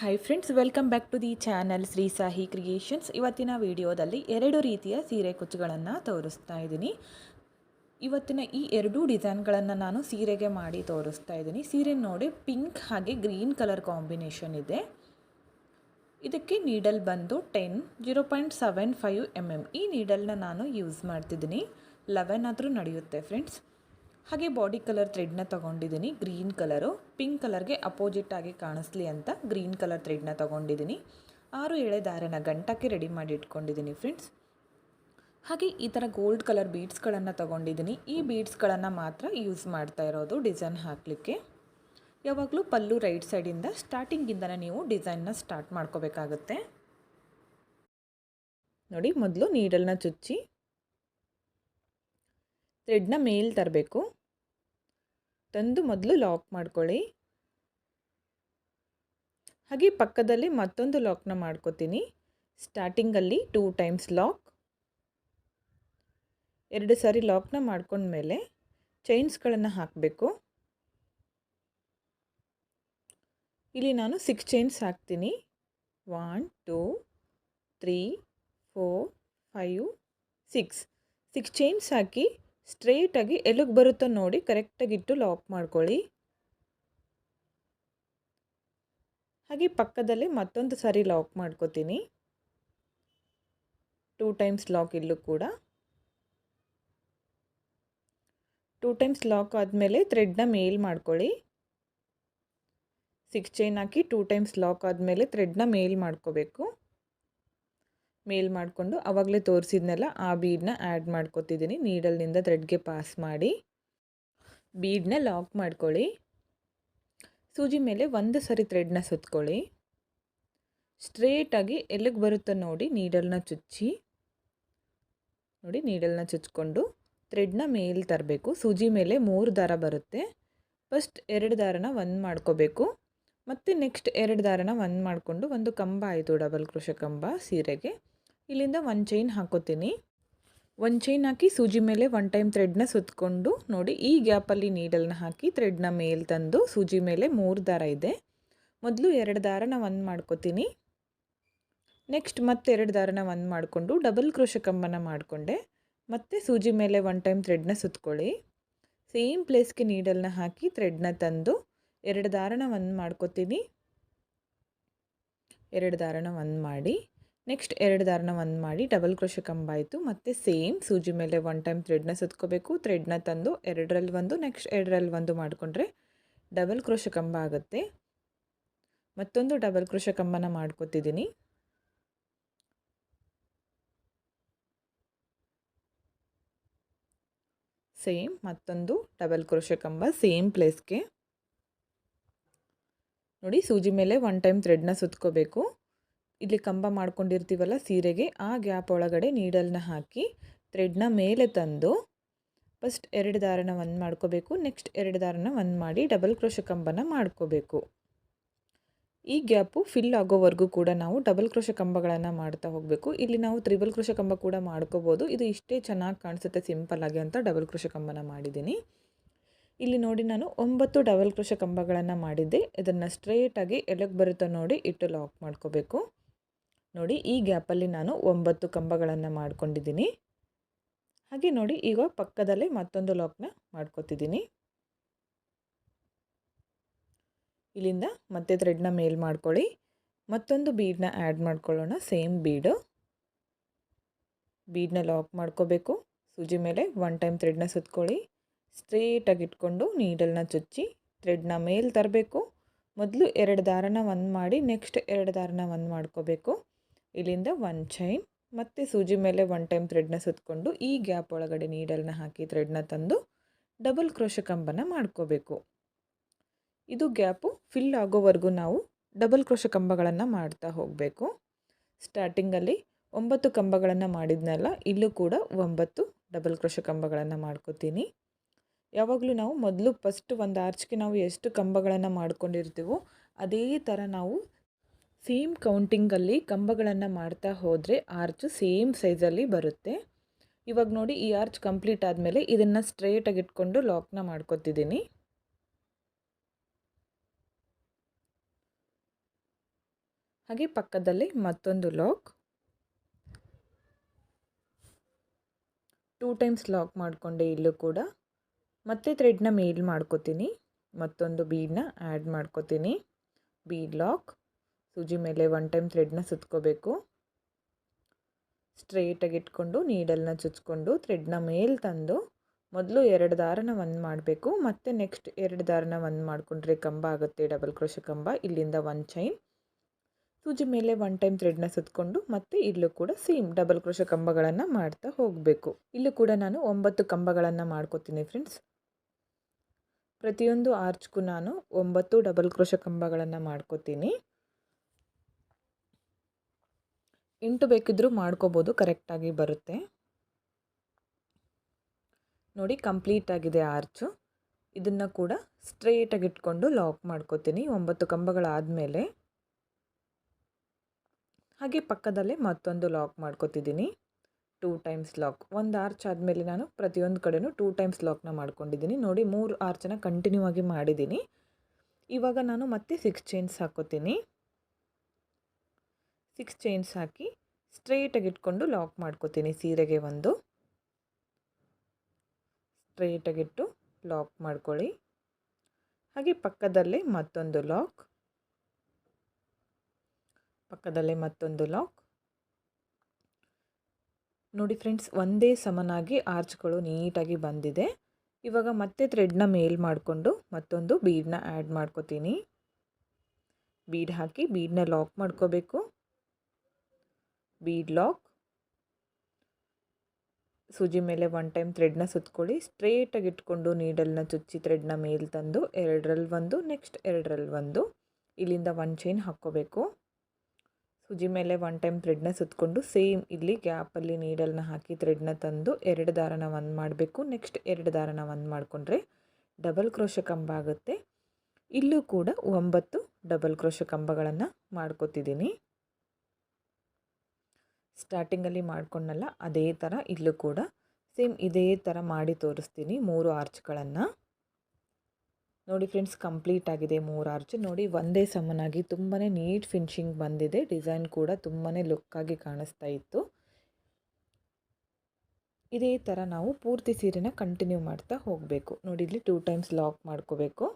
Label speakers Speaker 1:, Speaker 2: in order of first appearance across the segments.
Speaker 1: Hi friends welcome back to the channel Shri Sahi creations ಇವತ್ತಿನ ವಿಡಿಯೋದಲ್ಲಿ ಎರಡು ರೀತಿಯ ಸೀರೆ ಕುಚ್ಚುಗಳನ್ನು ತೋರಿಸ್ತಾ ಇದ್ದೀನಿ. ಇವತ್ತಿನ ಈ ಎರಡೂ ಡಿಸೈನ್ಗಳನ್ನು ನಾನು ಸೀರೆಗೆ ಮಾಡಿ ತೋರಿಸ್ತಾ ಇದ್ದೀನಿ. ಸೀರೆ ನೋಡಿ ಪಿಂಕ್ ಹಾಗೆ ಗ್ರೀನ್ ಕಲರ್ ಕಾಂಬಿನೇಷನ್ ಇದೆ. ಇದಕ್ಕೆ ನೀಡಲ್ ಬಂದು ten, zero point seven five M M ಈ ನೀಡಲ್ನ ನಾನು ಯೂಸ್ ಮಾಡ್ತಿದ್ದೀನಿ. ಲೆವೆನ್ ಆದರೂ ನಡೆಯುತ್ತೆ ಫ್ರೆಂಡ್ಸ್ ಹಾಗೆ ಬಾಡಿ ಕಲರ್ ಥ್ರೆಡ್ನ ತೊಗೊಂಡಿದ್ದೀನಿ ಗ್ರೀನ್ ಕಲರು ಪಿಂಕ್ ಕಲರ್ಗೆ ಅಪೋಸಿಟ್ ಆಗಿ ಕಾಣಿಸ್ಲಿ ಅಂತ ಗ್ರೀನ್ ಕಲರ್ ಥ್ರೆಡ್ನ ತೊಗೊಂಡಿದ್ದೀನಿ ಆರು ಎಳೆ ದಾರನ ಗಂಟಕ್ಕೆ ರೆಡಿ ಮಾಡಿ ಇಟ್ಕೊಂಡಿದ್ದೀನಿ ಫ್ರೆಂಡ್ಸ್ ಹಾಗೆ ಈ ಥರ ಗೋಲ್ಡ್ ಕಲರ್ ಬೀಡ್ಸ್ಗಳನ್ನು ತೊಗೊಂಡಿದ್ದೀನಿ ಈ ಬೀಡ್ಸ್ಗಳನ್ನು ಮಾತ್ರ ಯೂಸ್ ಮಾಡ್ತಾ ಇರೋದು ಡಿಸೈನ್ ಹಾಕಲಿಕ್ಕೆ. ಯಾವಾಗಲೂ ಪಲ್ಲು ರೈಟ್ ಸೈಡಿಂದ ಸ್ಟಾರ್ಟಿಂಗಿಂದನೇ ನೀವು ಡಿಸೈನ್ನ ಸ್ಟಾರ್ಟ್ ಮಾಡ್ಕೋಬೇಕಾಗತ್ತೆ. ನೋಡಿ, ಮೊದಲು ನೀಡಲ್ನ ಚುಚ್ಚಿ ಥ್ರೆಡ್ನ ಮೇಲೆ ತರಬೇಕು. ತಂದು ಮೊದಲು ಲಾಕ್ ಮಾಡ್ಕೊಳ್ಳಿ. ಹಾಗೆ ಪಕ್ಕದಲ್ಲಿ ಮತ್ತೊಂದು ಲಾಕ್ನ ಮಾಡ್ಕೋತೀನಿ. ಸ್ಟಾರ್ಟಿಂಗಲ್ಲಿ ಟೂ ಟೈಮ್ಸ್ ಲಾಕ್ ಎರಡು ಸಾರಿ ಲಾಕ್ನ ಮಾಡ್ಕೊಂಡ್ಮೇಲೆ ಚೈನ್ಸ್ಗಳನ್ನು ಹಾಕಬೇಕು. ಇಲ್ಲಿ ನಾನು ಸಿಕ್ಸ್ ಚೈನ್ಸ್ ಹಾಕ್ತೀನಿ. One two three four five six six chains ಹಾಕಿ ಸ್ಟ್ರೇಟಾಗಿ ಎಲ್ಲಿಗೆ ಬರುತ್ತೋ ನೋಡಿ ಕರೆಕ್ಟಾಗಿ ಇಟ್ಟು ಲಾಕ್ ಮಾಡ್ಕೊಳ್ಳಿ. ಹಾಗೆ ಪಕ್ಕದಲ್ಲಿ ಮತ್ತೊಂದು ಸಾರಿ ಲಾಕ್ ಮಾಡ್ಕೋತೀನಿ. ಟೂ ಟೈಮ್ಸ್ ಲಾಕ್ ಇಲ್ಲೂ ಕೂಡ. ಟೂ ಟೈಮ್ಸ್ ಲಾಕ್ ಆದಮೇಲೆ ಥ್ರೆಡ್ನ ಮೇಲ್ ಮಾಡ್ಕೊಳ್ಳಿ. ಸಿಕ್ಸ್ ಚೈನ್ ಹಾಕಿ ಟೂ ಟೈಮ್ಸ್ ಲಾಕ್ ಆದಮೇಲೆ ಥ್ರೆಡ್ನ ಮೇಲ್ ಮಾಡ್ಕೋಬೇಕು. ಮೇಲ್ ಮಾಡಿಕೊಂಡು ಆವಾಗಲೇ ತೋರಿಸಿದ್ನೆಲ್ಲ, ಆ ಬೀಡನ್ನ ಆ್ಯಡ್ ಮಾಡ್ಕೊತಿದ್ದೀನಿ ನೀಡಲ್ನಿಂದ ಥ್ರೆಡ್ಗೆ ಪಾಸ್ ಮಾಡಿ ಬೀಡನ್ನ ಲಾಕ್ ಮಾಡ್ಕೊಳ್ಳಿ. ಸೂಜಿ ಮೇಲೆ ಒಂದು ಸರಿ ಥ್ರೆಡ್ನ ಸುತ್ಕೊಳ್ಳಿ. ಸ್ಟ್ರೇಟಾಗಿ ಎಲ್ಲಿಗೆ ಬರುತ್ತೋ ನೋಡಿ ನೀಡಲ್ನ ಚುಚ್ಚಿ, ನೋಡಿ ನೀಡಲ್ನ ಚುಚ್ಕೊಂಡು ಥ್ರೆಡ್ನ ಮೇಲೆ ತರಬೇಕು. ಸೂಜಿ ಮೇಲೆ ಮೂರು ದಾರ ಬರುತ್ತೆ. ಫಸ್ಟ್ ಎರಡು ದಾರನ ಒಂದು ಮಾಡ್ಕೋಬೇಕು. ಮತ್ತು ನೆಕ್ಸ್ಟ್ ಎರಡು ದಾರನ ಒಂದು ಮಾಡಿಕೊಂಡು ಒಂದು ಕಂಬ ಆಯಿತು ಡಬಲ್ ಕೃಷ ಕಂಬ ಸೀರೆಗೆ. ಇಲ್ಲಿಂದ ಒಂದು ಚೈನ್ ಹಾಕೋತೀನಿ. ಒಂದು ಚೈನ್ ಹಾಕಿ ಸೂಜಿ ಮೇಲೆ ಒನ್ ಟೈಮ್ ಥ್ರೆಡ್ನ ಸುತ್ತಕೊಂಡು ನೋಡಿ, ಈ ಗ್ಯಾಪಲ್ಲಿ ನೀಡಲ್ನ ಹಾಕಿ ಥ್ರೆಡ್ನ ಮೇಲೆ ತಂದು ಸೂಜಿ ಮೇಲೆ ಮೂರು ದಾರ ಇದೆ. ಮೊದಲು ಎರಡು ದಾರನ ಒಂದು ಮಾಡ್ಕೋತೀನಿ. ನೆಕ್ಸ್ಟ್ ಮತ್ತೆ ಎರಡು ದಾರನ ಒಂದು ಮಾಡಿಕೊಂಡು ಡಬಲ್ ಕ್ರೋಶ ಕಂಬನ ಮಾಡಿಕೊಂಡೆ. ಮತ್ತೆ ಸೂಜಿ ಮೇಲೆ ಒನ್ ಟೈಮ್ ಥ್ರೆಡ್ನ ಸುತ್ಕೊಳ್ಳಿ. ಸೇಮ್ ಪ್ಲೇಸ್ಗೆ ನೀಡಲ್ನ ಹಾಕಿ ಥ್ರೆಡ್ನ ತಂದು ಎರಡು ದಾರನ ಒಂದು ಮಾಡ್ಕೋತೀನಿ. ಎರಡು ದಾರನ ಒಂದು ಮಾಡಿ. ನೆಕ್ಸ್ಟ್ ಎರಡು ದಾರನ ಒಂದು ಮಾಡಿ ಡಬಲ್ ಕ್ರೋಶ ಕಂಬ ಆಯಿತು ಮತ್ತು ಸೇಮ್ ಸೂಜಿ ಮೇಲೆ ಒನ್ ಟೈಮ್ ಥ್ರೆಡ್ನ ಸುತ್ಕೋಬೇಕು. ಥ್ರೆಡ್ನ ತಂದು ಎರಡರಲ್ಲಿ ಒಂದು ನೆಕ್ಸ್ಟ್ ಎರಡರಲ್ಲಿ ಒಂದು ಮಾಡಿಕೊಂಡ್ರೆ ಡಬಲ್ ಕ್ರೋಶ ಕಂಬ ಆಗುತ್ತೆ. ಮತ್ತೊಂದು ಡಬಲ್ ಕ್ರೋಶ ಕಂಬನ ಮಾಡ್ಕೊತಿದ್ದೀನಿ ಸೇಮ್ ಮತ್ತೊಂದು ಡಬಲ್ ಕ್ರೋಶ ಕಂಬ ಸೇಮ್ ಪ್ಲೇಸ್ಗೆ ನೋಡಿ ಸೂಜಿ ಮೇಲೆ ಒನ್ ಟೈಮ್ ಥ್ರೆಡ್ನ ಸುತ್ಕೋಬೇಕು. ಇಲ್ಲಿ ಕಂಬ ಮಾಡ್ಕೊಂಡಿರ್ತೀವಲ್ಲ ಸೀರೆಗೆ, ಆ ಗ್ಯಾಪ್ ಒಳಗಡೆ ನೀಡಲ್ನ ಹಾಕಿ ಥ್ರೆಡ್ನ ಮೇಲೆ ತಂದು ಫಸ್ಟ್ ಎರಡು ದಾರನ ಒಂದು ಮಾಡ್ಕೋಬೇಕು ನೆಕ್ಸ್ಟ್ ಎರಡು ದಾರನ ಒಂದು ಮಾಡಿ ಡಬಲ್ ಕ್ರೋಶ ಕಂಬನ ಮಾಡ್ಕೋಬೇಕು. ಈ ಗ್ಯಾಪು ಫಿಲ್ ಆಗೋವರೆಗೂ ಕೂಡ ನಾವು ಡಬಲ್ ಕ್ರೋಶ ಕಂಬಗಳನ್ನು ಮಾಡ್ತಾ ಹೋಗಬೇಕು. ಇಲ್ಲಿ ನಾವು ತ್ರಿಬಲ್ ಕ್ರೋಶ ಕಂಬ ಕೂಡ ಮಾಡ್ಕೋಬೋದು. ಇದು ಇಷ್ಟೇ ಚೆನ್ನಾಗಿ ಕಾಣಿಸುತ್ತೆ ಸಿಂಪಲ್ಲಾಗಿ ಅಂತ ಡಬಲ್ ಕ್ರೋಶ ಕಂಬನ ಮಾಡಿದ್ದೀನಿ. ಇಲ್ಲಿ ನೋಡಿ ನಾನು ಒಂಬತ್ತು ಡಬಲ್ ಕ್ರೋಶ ಕಂಬಗಳನ್ನು ಮಾಡಿದ್ದೆ. ಇದನ್ನು ಸ್ಟ್ರೇಟಾಗಿ ಎಲೆಗೆ ಬರುತ್ತೋ ನೋಡಿ ಇಟ್ಟು ಲಾಕ್ ಮಾಡ್ಕೋಬೇಕು. ನೋಡಿ ಈ ಗ್ಯಾಪಲ್ಲಿ ನಾನು ಒಂಬತ್ತು ಕಂಬಗಳನ್ನು ಮಾಡ್ಕೊಂಡಿದ್ದೀನಿ. ಹಾಗೆ ನೋಡಿ ಈಗ ಪಕ್ಕದಲ್ಲೇ ಮತ್ತೊಂದು ಲಾಕ್ನ ಮಾಡ್ಕೊತಿದ್ದೀನಿ. ಇಲ್ಲಿಂದ ಮತ್ತೆ ಥ್ರೆಡ್ನ ಮೇಲ್ ಮಾಡ್ಕೊಳ್ಳಿ. ಮತ್ತೊಂದು ಬೀಡನ್ನ ಆ್ಯಡ್ ಮಾಡ್ಕೊಳ್ಳೋಣ ಸೇಮ್ ಬೀಡು ಬೀಡನ್ನ ಲಾಕ್ ಮಾಡ್ಕೋಬೇಕು. ಸೂಜಿ ಮೇಲೆ ಒನ್ ಟೈಮ್ ಥ್ರೆಡ್ನ ಸುತ್ಕೊಳ್ಳಿ. ಸ್ಟ್ರೇಟಾಗಿ ಇಟ್ಕೊಂಡು ನೀಡಲ್ನ ಚುಚ್ಚಿ ಥ್ರೆಡ್ನ ಮೇಲೆ ತರಬೇಕು. ಮೊದಲು ಎರಡು ದಾರನ ಒಂದು ಮಾಡಿ ನೆಕ್ಸ್ಟ್ ಎರಡು ದಾರನ ಒಂದು ಮಾಡ್ಕೋಬೇಕು. ಇಲ್ಲಿಂದ ಒನ್ ಚೈನ್ ಮತ್ತು ಸೂಜಿ ಮೇಲೆ ಒನ್ ಟೈಮ್ ಥ್ರೆಡ್ನ ಸುತ್ತಕೊಂಡು ಈ ಗ್ಯಾಪ್ ಒಳಗಡೆ ನೀಡಲ್ನ ಹಾಕಿ ಥ್ರೆಡ್ನ ತಂದು ಡಬಲ್ ಕ್ರೋಶ ಕಂಬನ ಮಾಡ್ಕೋಬೇಕು. ಇದು ಗ್ಯಾಪು ಫಿಲ್ ಆಗೋವರೆಗೂ ನಾವು ಡಬಲ್ ಕ್ರೋಶ ಕಂಬಗಳನ್ನು ಮಾಡ್ತಾ ಹೋಗಬೇಕು. ಸ್ಟಾರ್ಟಿಂಗಲ್ಲಿ ಒಂಬತ್ತು ಕಂಬಗಳನ್ನು ಮಾಡಿದ್ನಲ್ಲ, ಇಲ್ಲೂ ಕೂಡ ಒಂಬತ್ತು ಡಬಲ್ ಕ್ರೋಶ ಕಂಬಗಳನ್ನು ಮಾಡ್ಕೋತೀನಿ. ಯಾವಾಗಲೂ ನಾವು ಮೊದಲು ಫಸ್ಟ್ ಒಂದು ಆರ್ಚ್ಗೆ ನಾವು ಎಷ್ಟು ಕಂಬಗಳನ್ನು ಮಾಡ್ಕೊಂಡಿರ್ತೀವೋ, ಅದೇ ಥರ ನಾವು ಸೇಮ್ ಕೌಂಟಿಂಗಲ್ಲಿ ಕಂಬಗಳನ್ನು ಮಾಡ್ತಾ ಹೋದರೆ ಆರ್ಚು ಸೇಮ್ ಸೈಜಲ್ಲಿ ಬರುತ್ತೆ. ಇವಾಗ ನೋಡಿ ಈ ಆರ್ಚ್ ಕಂಪ್ಲೀಟ್ ಆದಮೇಲೆ ಇದನ್ನು ಸ್ಟ್ರೇಟಾಗಿ ಇಟ್ಕೊಂಡು ಲಾಕ್ನ ಮಾಡ್ಕೊತಿದ್ದೀನಿ ಹಾಗೆ ಪಕ್ಕದಲ್ಲಿ ಮತ್ತೊಂದು ಲಾಕ್ ಟೂ ಟೈಮ್ಸ್ ಲಾಕ್ ಮಾಡಿಕೊಂಡೆ ಇಲ್ಲೂ ಕೂಡ. ಮತ್ತೆ ಥ್ರೆಡ್ನ ಮೇಲ್ ಮಾಡ್ಕೋತೀನಿ. ಮತ್ತೊಂದು ಬೀಡನ್ನ ಆ್ಯಡ್ ಮಾಡ್ಕೋತೀನಿ. ಬೀಡ್ ಲಾಕ್ ಸೂಜಿ ಮೇಲೆ ಒನ್ ಟೈಮ್ ಥ್ರೆಡ್ನ ಸುತ್ಕೋಬೇಕು. ಸ್ಟ್ರೇಟಾಗಿ ಇಟ್ಕೊಂಡು ನೀಡಲ್ನ ಚುಚ್ಕೊಂಡು ಥ್ರೆಡ್ನ ಮೇಲೆ ತಂದು ಮೊದಲು ಎರಡು ದಾರನ ಒಂದು ಮಾಡಬೇಕು. ಮತ್ತು ನೆಕ್ಸ್ಟ್ ಎರಡು ದಾರನ ಒಂದು ಮಾಡಿಕೊಂಡ್ರೆ ಕಂಬ ಆಗುತ್ತೆ ಡಬಲ್ ಕ್ರೋಶ ಕಂಬ. ಇಲ್ಲಿಂದ ಒನ್ ಚೈನ್ ಸೂಜಿ ಮೇಲೆ ಒನ್ ಟೈಮ್ ಥ್ರೆಡ್ನ ಸುತ್ತಕೊಂಡು ಮತ್ತೆ ಇಲ್ಲೂ ಕೂಡ ಸೇಮ್ ಡಬಲ್ ಕ್ರೋಶ ಕಂಬಗಳನ್ನು ಮಾಡ್ತಾ ಹೋಗಬೇಕು. ಇಲ್ಲೂ ಕೂಡ ನಾನು ಒಂಬತ್ತು ಕಂಬಗಳನ್ನು ಮಾಡ್ಕೋತೀನಿ ಫ್ರೆಂಡ್ಸ್ ಪ್ರತಿಯೊಂದು ಆರ್ಚ್ಗೂ ನಾನು ಒಂಬತ್ತು ಡಬಲ್ ಕ್ರೋಶ ಕಂಬಗಳನ್ನು ಮಾಡ್ಕೋತೀನಿ. ಎಂಟು ಬೇಕಿದ್ದರೂ ಮಾಡ್ಕೋಬೋದು, ಕರೆಕ್ಟಾಗಿ ಬರುತ್ತೆ. ನೋಡಿ, ಕಂಪ್ಲೀಟ್ ಆಗಿದೆ ಆರ್ಚು. ಇದನ್ನು ಕೂಡ ಸ್ಟ್ರೇಟಾಗಿ ಇಟ್ಕೊಂಡು ಲಾಕ್ ಮಾಡ್ಕೋತೀನಿ, ಒಂಬತ್ತು ಕಂಬಗಳಾದಮೇಲೆ. ಹಾಗೆ ಪಕ್ಕದಲ್ಲೇ ಮತ್ತೊಂದು ಲಾಕ್ ಮಾಡ್ಕೋತಿದ್ದೀನಿ, ಟೂ ಟೈಮ್ಸ್ ಲಾಕ್. ಒಂದು ಆರ್ಚ್ ಆದಮೇಲೆ ನಾನು ಪ್ರತಿಯೊಂದು ಕಡೆನೂ ಟೂ ಟೈಮ್ಸ್ ಲಾಕ್ನ ಮಾಡ್ಕೊಂಡಿದ್ದೀನಿ. ನೋಡಿ, ಮೂರು ಆರ್ಚನ್ನ ಕಂಟಿನ್ಯೂ ಆಗಿ ಮಾಡಿದ್ದೀನಿ. ಇವಾಗ ನಾನು ಮತ್ತೆ ಸಿಕ್ಸ್ ಚೈನ್ಸ್ ಹಾಕೋತೀನಿ. ಸಿಕ್ಸ್ ಚೈನ್ಸ್ ಹಾಕಿ ಸ್ಟ್ರೇಟಾಗಿ ಇಟ್ಕೊಂಡು ಲಾಕ್ ಮಾಡ್ಕೋತೀನಿ ಸೀರೆಗೆ ಒಂದು. ಸ್ಟ್ರೇಟಾಗಿಟ್ಟು ಲಾಕ್ ಮಾಡ್ಕೊಳ್ಳಿ. ಹಾಗೆ ಪಕ್ಕದಲ್ಲೇ ಮತ್ತೊಂದು ಲಾಕ್ ಪಕ್ಕದಲ್ಲೇ ಮತ್ತೊಂದು ಲಾಕ್ ನೋಡಿ ಫ್ರೆಂಡ್ಸ್ ಒಂದೇ ಸಮನಾಗಿ ಆರ್ಚ್ಗಳು ನೀಟಾಗಿ ಬಂದಿದೆ. ಇವಾಗ ಮತ್ತೆ ಥ್ರೆಡ್ನ ಮೇಲ್ ಮಾಡಿಕೊಂಡು ಮತ್ತೊಂದು ಬೀಡನ್ನ ಆ್ಯಡ್ ಮಾಡ್ಕೋತೀನಿ. ಬೀಡ್ ಹಾಕಿ ಬೀಡನ್ನ ಲಾಕ್ ಮಾಡ್ಕೋಬೇಕು. Bead lock. ಸೂಜಿ ಮೇಲೆ ಒನ್ ಟೈಮ್ ಥ್ರೆಡ್ನ ಸುತ್ಕೊಳ್ಳಿ. ಸ್ಟ್ರೇಟಾಗಿ ಇಟ್ಕೊಂಡು ನೀಡಲ್ನ ಚುಚ್ಚಿ ಥ್ರೆಡ್ನ ಮೇಲೆ ತಂದು ಎರಡರಲ್ಲಿ ಒಂದು ನೆಕ್ಸ್ಟ್ ಎರಡರಲ್ಲಿ ಒಂದು. ಇಲ್ಲಿಂದ ಒನ್ ಚೈನ್ ಹಾಕ್ಕೋಬೇಕು. ಸೂಜಿ ಮೇಲೆ ಒನ್ ಟೈಮ್ ಥ್ರೆಡ್ನ ಸುತ್ತಕೊಂಡು ಸೇಮ್ ಇಲ್ಲಿ ಗ್ಯಾಪಲ್ಲಿ ನೀಡಲ್ನ ಹಾಕಿ ಥ್ರೆಡ್ನ ತಂದು ಎರಡು ದಾರನ ಒಂದು ಮಾಡಬೇಕು. ನೆಕ್ಸ್ಟ್ ಎರಡು ದಾರನ ಒಂದು ಮಾಡಿಕೊಂಡ್ರೆ ಡಬಲ್ ಕ್ರೋಶ ಕಂಬ ಆಗುತ್ತೆ. ಇಲ್ಲೂ ಕೂಡ ಒಂಬತ್ತು ಡಬಲ್ ಕ್ರೋಶ ಕಂಬಗಳನ್ನು ಮಾಡ್ಕೋತಿದ್ದೀನಿ. ಸ್ಟಾರ್ಟಿಂಗಲ್ಲಿ ಮಾಡ್ಕೊಂಡಲ್ಲ ಅದೇ ಥರ ಇಲ್ಲೂ ಕೂಡ ಸೇಮ್ ಇದೇ ಥರ ಮಾಡಿ ತೋರಿಸ್ತೀನಿ ಮೂರು ಆರ್ಚ್ಗಳನ್ನು ನೋಡಿ ಫ್ರೆಂಡ್ಸ್ ಕಂಪ್ಲೀಟ್ ಆಗಿದೆ ಮೂರು ಆರ್ಚ್ ನೋಡಿ ಒಂದೇ ಸಮನಾಗಿ ತುಂಬಾ ನೀಟ್ ಫಿನಿಶಿಂಗ್ ಬಂದಿದೆ. ಡಿಸೈನ್ ಕೂಡ ತುಂಬಾ ಲುಕ್ಕಾಗಿ ಕಾಣಿಸ್ತಾ ಇತ್ತು. ಇದೇ ಥರ ನಾವು ಪೂರ್ತಿ ಸೀರೆನ ಕಂಟಿನ್ಯೂ ಮಾಡ್ತಾ ಹೋಗಬೇಕು. ನೋಡಿ ಇಲ್ಲಿ ಟೂ ಟೈಮ್ಸ್ ಲಾಕ್ ಮಾಡ್ಕೋಬೇಕು.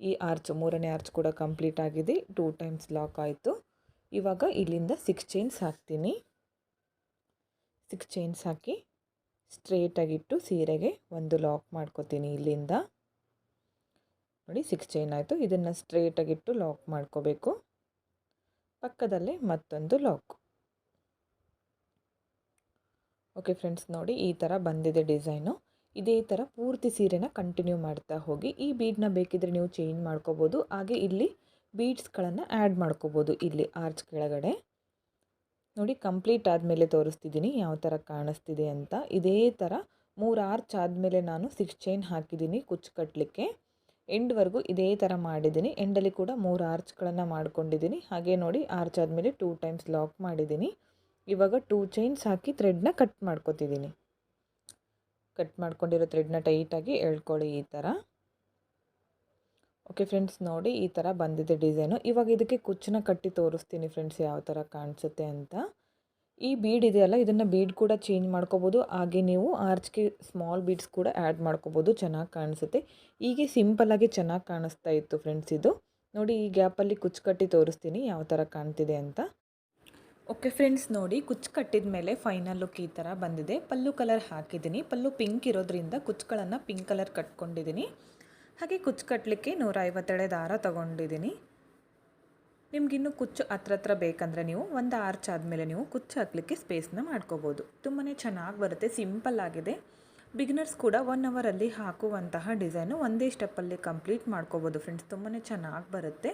Speaker 1: ಈ ಆರ್ಚ್ ಮೂರನೇ ಆರ್ಚ್ ಕೂಡ ಕಂಪ್ಲೀಟ್ ಆಗಿದೆ. ಟೂ ಟೈಮ್ಸ್ ಲಾಕ್ ಆಯಿತು. ಇವಾಗ ಇಲ್ಲಿಂದ ಸಿಕ್ಸ್ ಚೈನ್ಸ್ ಹಾಕ್ತೀನಿ. ಸಿಕ್ಸ್ ಚೈನ್ಸ್ ಹಾಕಿ ಸ್ಟ್ರೇಟಾಗಿಟ್ಟು ಸೀರೆಗೆ ಒಂದು ಲಾಕ್ ಮಾಡ್ಕೋತೀನಿ ಇಲ್ಲಿಂದ. ನೋಡಿ ಸಿಕ್ಸ್ ಚೈನ್ ಆಯಿತು. ಇದನ್ನು ಸ್ಟ್ರೇಟಾಗಿಟ್ಟು ಲಾಕ್ ಮಾಡ್ಕೋಬೇಕು. ಪಕ್ಕದಲ್ಲೇ ಮತ್ತೊಂದು ಲಾಕ್ ಓಕೆ ಫ್ರೆಂಡ್ಸ್ ನೋಡಿ ಈ ಥರ ಬಂದಿದೆ ಡಿಸೈನು ಇದೇ ಥರ ಪೂರ್ತಿ ಸೀರೆನ ಕಂಟಿನ್ಯೂ ಮಾಡ್ತಾ ಹೋಗಿ. ಈ ಬೀಡ್ನ ಬೇಕಿದ್ರೆ ನೀವು ಚೇಂಜ್ ಮಾಡ್ಕೋಬೋದು. ಹಾಗೆ ಇಲ್ಲಿ ಬೀಡ್ಸ್ಗಳನ್ನು ಆ್ಯಡ್ ಮಾಡ್ಕೋಬೋದು. ಇಲ್ಲಿ ಆರ್ಚ್ ಕೆಳಗಡೆ. ನೋಡಿ ಕಂಪ್ಲೀಟ್ ಆದಮೇಲೆ ತೋರಿಸ್ತಿದ್ದೀನಿ ಯಾವ ಥರ ಕಾಣಿಸ್ತಿದೆ ಅಂತ. ಇದೇ ಥರ ಮೂರು ಆರ್ಚ್ ಆದಮೇಲೆ ನಾನು ಸಿಕ್ಸ್ ಚೈನ್ ಹಾಕಿದ್ದೀನಿ ಕುಚ್ಚು ಕಟ್ಟಲಿಕ್ಕೆ ಎಂಡ್ವರೆಗೂ ಇದೇ ಥರ ಮಾಡಿದ್ದೀನಿ. ಎಂಡಲ್ಲಿ ಕೂಡ ಮೂರು ಆರ್ಚ್ಗಳನ್ನು ಮಾಡ್ಕೊಂಡಿದ್ದೀನಿ. ಹಾಗೆ ನೋಡಿ ಆರ್ಚ್ ಆದಮೇಲೆ ಟೂ ಟೈಮ್ಸ್ ಲಾಕ್ ಮಾಡಿದ್ದೀನಿ. ಇವಾಗ ಟೂ ಚೈನ್ಸ್ ಹಾಕಿ ಥ್ರೆಡ್ನ ಕಟ್ ಮಾಡ್ಕೊತಿದ್ದೀನಿ. ಕಟ್ ಮಾಡ್ಕೊಂಡಿರೋ ಥ್ರೆಡ್ನ ಟೈಟಾಗಿ ಎಳ್ಕೊಳ್ಳಿ ಈ ಥರ. ಓಕೆ ಫ್ರೆಂಡ್ಸ್ ನೋಡಿ ಈ ಥರ ಬಂದಿದೆ ಡಿಸೈನು. ಇವಾಗ ಇದಕ್ಕೆ ಕುಚ್ಚನ್ನ ಕಟ್ಟಿ ತೋರಿಸ್ತೀನಿ ಫ್ರೆಂಡ್ಸ್ ಯಾವ ಥರ ಕಾಣಿಸುತ್ತೆ ಅಂತ. ಈ ಬೀಡ್ ಇದೆಯಲ್ಲ, ಇದನ್ನು ಬೀಡ್ ಕೂಡ ಚೇಂಜ್ ಮಾಡ್ಕೋಬೋದು. ಹಾಗೆ ನೀವು ಆರ್ಚ್ಗೆ ಸ್ಮಾಲ್ ಬೀಡ್ಸ್ ಕೂಡ ಆ್ಯಡ್ ಮಾಡ್ಕೋಬೋದು, ಚೆನ್ನಾಗಿ ಕಾಣಿಸುತ್ತೆ. ಹೀಗೆ ಸಿಂಪಲ್ಲಾಗಿ ಚೆನ್ನಾಗಿ ಕಾಣಿಸ್ತಾ ಇತ್ತು ಫ್ರೆಂಡ್ಸ್ ಇದು. ನೋಡಿ ಈ ಗ್ಯಾಪಲ್ಲಿ ಕುಚ್ಚು ಕಟ್ಟಿ ತೋರಿಸ್ತೀನಿ, ಯಾವ ಥರ ಕಾಣ್ತಿದೆ ಅಂತ. ಓಕೆ ಫ್ರೆಂಡ್ಸ್ ನೋಡಿ ಕುಚ್ಚು ಕಟ್ಟಿದ ಮೇಲೆ ಫೈನಲ್ ಲುಕ್ ಈ ಥರ ಬಂದಿದೆ. ಪಲ್ಲು ಕಲರ್ ಹಾಕಿದ್ದೀನಿ. ಪಲ್ಲು ಪಿಂಕ್ ಇರೋದ್ರಿಂದ ಕುಚ್ಚುಗಳನ್ನು ಪಿಂಕ್ ಕಲರ್ ಕಟ್ಕೊಂಡಿದ್ದೀನಿ. ಹಾಗೆ ಕುಚ್ಚು ಕಟ್ಟಲಿಕ್ಕೆ ನೂರ ಐವತ್ತೆಳೆ ದಾರ ತೊಗೊಂಡಿದ್ದೀನಿ. ನಿಮಗಿನ್ನೂ ಕುಚ್ಚು ಹತ್ರ ಹತ್ರ ಬೇಕಂದರೆ ನೀವು ಒಂದು ಆರ್ಚ್ ಆದಮೇಲೆ ನೀವು ಕುಚ್ಚು ಹಾಕಲಿಕ್ಕೆ ಸ್ಪೇಸ್ನ ಮಾಡ್ಕೋಬೋದು. ತುಂಬಾ ಚೆನ್ನಾಗಿ ಬರುತ್ತೆ ಸಿಂಪಲ್ ಆಗಿದೆ. ಬಿಗಿನರ್ಸ್ ಕೂಡ ಒನ್ ಅವರಲ್ಲಿ ಹಾಕುವಂತಹ ಡಿಸೈನು ಒಂದೇ ಸ್ಟೆಪ್ಪಲ್ಲಿ ಕಂಪ್ಲೀಟ್ ಮಾಡ್ಕೋಬೋದು ಫ್ರೆಂಡ್ಸ್ ತುಂಬಾ ಚೆನ್ನಾಗಿ ಬರುತ್ತೆ.